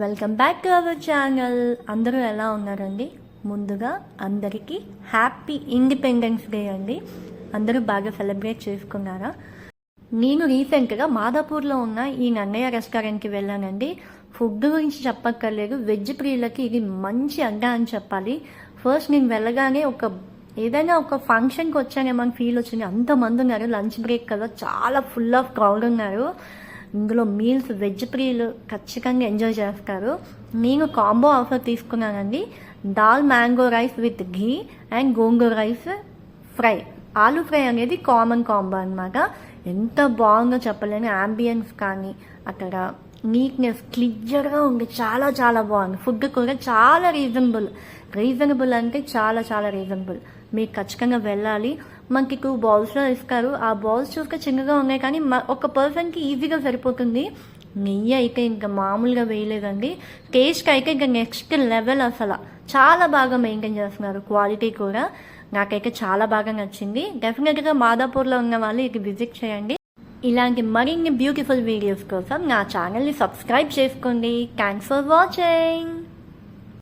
Welcome back to our channel. అందరూ ఎలా ఉన్నారండి? ముందుగా అందరికీ హ్యాపీ ఇండిపెండెన్స్ డే అండి. అందరూ బాగా సెలబ్రేట్ చేసుకున్నారా? నేను రీసెంట్గా మాదాపూర్లో ఉన్న ఈ నన్నయ్య రెస్టారెంట్కి వెళ్ళానండి. ఫుడ్ గురించి చెప్పక్కర్లేదు. వెజ్ ప్రియులకి ఇది మంచి అడ్డా అని చెప్పాలి. ఫస్ట్ నేను వెళ్ళగానే ఒక ఏదైనా ఒక ఫంక్షన్కి వచ్చానేమో అని ఫీల్ వచ్చింది. అంతమంది ఉన్నారు. లంచ్ బ్రేక్ కదా. చాలా ఫుల్ ఆఫ్ క్రౌడ్ ఉన్నారు. ఇందులో మీల్స్ వెజ్ ప్రియులు ఖచ్చితంగా ఎంజాయ్ చేస్తారు. నేను కాంబో ఆఫర్ తీసుకున్నానండి. Dal mango rice with ghee and gongura rice fry. Aloo fry అనేది కామన్ కాంబో అనమాట ఎంత బాగుందో చెప్పలేను అంబియన్స్ కానీ అక్కడ నీట్నెస్ క్లియర్గా ఉంది. చాలా చాలా బాగుంది. ఫుడ్ కూడా చాలా రీజనబుల్ రీజనబుల్ అంటే చాలా చాలా రీజనబుల్ మీరు ఖచ్చితంగా వెళ్ళాలి. మనకి టూ బౌల్స్లో ఇస్తారు. ఆ బౌల్స్ చూస్తే చిన్నగా ఉన్నాయి కానీ ఒక పర్సన్కి ఈజీగా సరిపోతుంది. నెయ్యి అయితే ఇంకా మామూలుగా వేయలేదండి. టేస్ట్కి అయితే ఇంకా నెక్స్ట్ లెవెల్ అసలు. చాలా బాగా మెయింటైన్ చేస్తున్నారు. క్వాలిటీ కూడా. నాకైతే చాలా బాగా నచ్చింది. డెఫినెట్గా మాదాపూర్లో ఉన్న వాళ్ళు ఇది విజిట్ చేయండి. ఇలాంటి మరిన్ని బ్యూటిఫుల్ వీడియోస్ కోసం నా ఛానల్ని సబ్స్క్రైబ్ చేసుకోండి. Thanks for watching